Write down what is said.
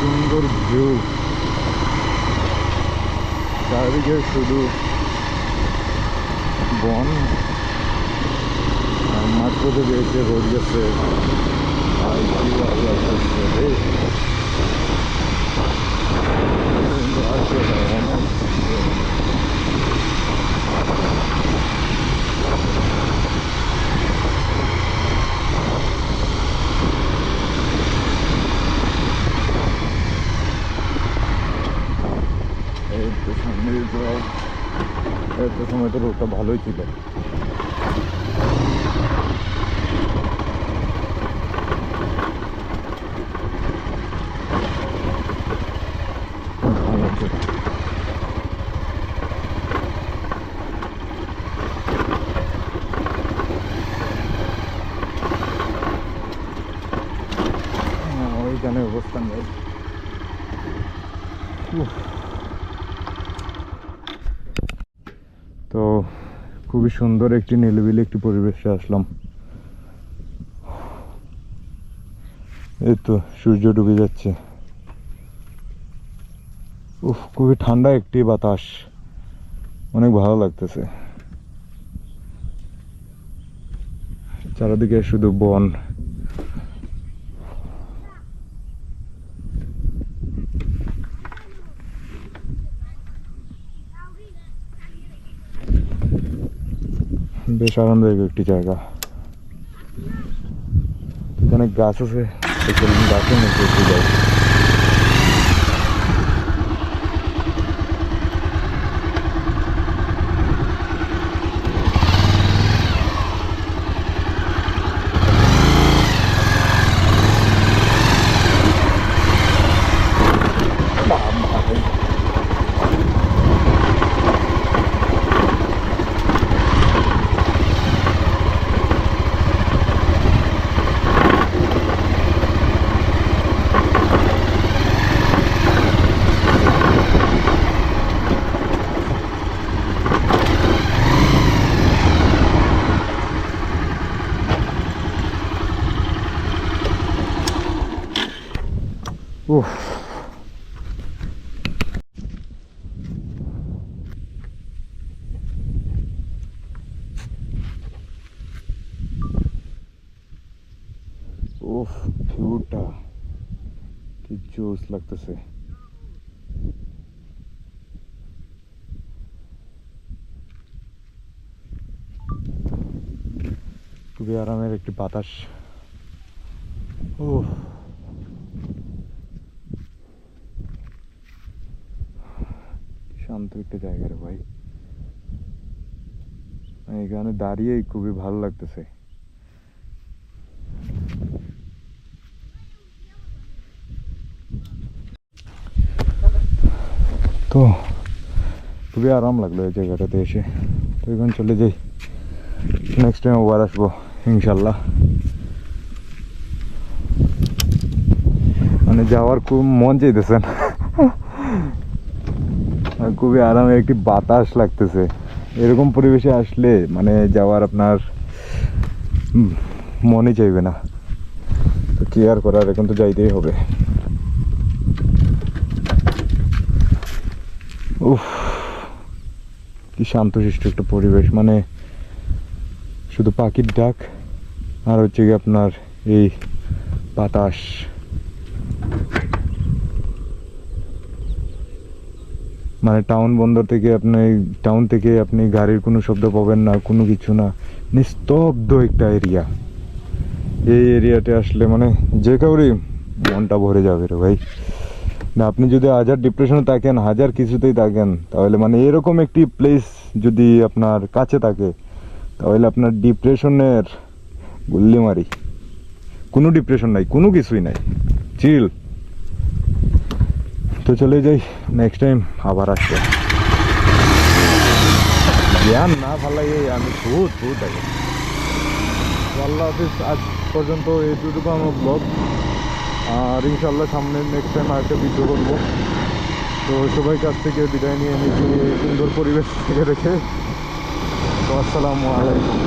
সুন্দর ভিউ চারিদিকে শুধু বন। আর মাত্র পথে এসে রোড গেছে। আর কি ভালো লাগতেছে রে কিন্তু আসলে অনেক এই তো সামনে তো তো সময় তো রোডটা ভালোই ছিল। হ্যাঁ, ওইখানে অবস্থান তো খুবই সুন্দর একটি নিলিবিলি একটি পরিবেশে আসলাম। এই তো সূর্য ডুবে যাচ্ছে। উফ, খুবই ঠান্ডা একটি বাতাস। অনেক ভালো লাগতেছে। চারিদিকে শুধু বন। বেশ আনন্দদায়ক একটি জায়গা। এখানে গাছ আছে গাছের মধ্যে একটু যাই উফ উফ ভিউটা কি জোস লাগতেছে খুবই আরামের একটি বাতাস ও শান্ত একটা জায়গা রে ভাই। এখানে দাঁড়িয়েই খুবই ভালো লাগতেছে। তো, খুবই আরাম লাগল এই জায়গাটাতে এসে। তো এখন চলে যাই। নেক্সট টাইম আবার আসব, ইনশাল্লাহ। মানে যাওয়ার খুব মন চাইতেছে না। খুবই আরামের একটি বাতাস লাগতেছে। এরকম পরিবেশে আসলে মানে যাওয়ার আপনার মনই চাইবে না। তো কি আর করার এখন তো যাইতেই হবে। উফ, কি শান্তশিষ্ট একটা পরিবেশ। মানে শুধু পাখির ডাক, আর হচ্ছে কি আপনার এই বাতাস। মানে টাউন বন্দর থেকে আপনি টাউন থেকে আপনি গাড়ির কোনো শব্দ পাবেন না, কোনো কিছু না। নিস্তব্ধ একটা এরিয়া এই এরিয়াতে আসলে মানে যে কাউরই মনটা ভরে যাবে রে ভাই। না, আপনি যদি হাজার ডিপ্রেশনে থাকেন, হাজার কিছুতেই থাকেন, তাহলে মানে এরকম একটি প্লেস যদি আপনার কাছে থাকে, তাহলে আপনার ডিপ্রেশনের গুল্লি মারি। কোনো ডিপ্রেশন নাই, কোনো কিছুই নাই। চিল তো চলে যাই নেক্সট টাইম আবার আসব। জ্ঞান না ভালো লাগে আমি বহুত বহুত আগে আল্লাহ হাফিজ, আজ পর্যন্ত এইটুকু আমার ব্লগ আর ইনশাল্লাহ সামনে নেক্সট টাইম আরেকটা ভিডিও করব। তো সবাই কাছ থেকে বিদায় নিয়ে নিজে সুন্দর পরিবেশ থেকে রেখে তো আসসালামু আলাইকুম।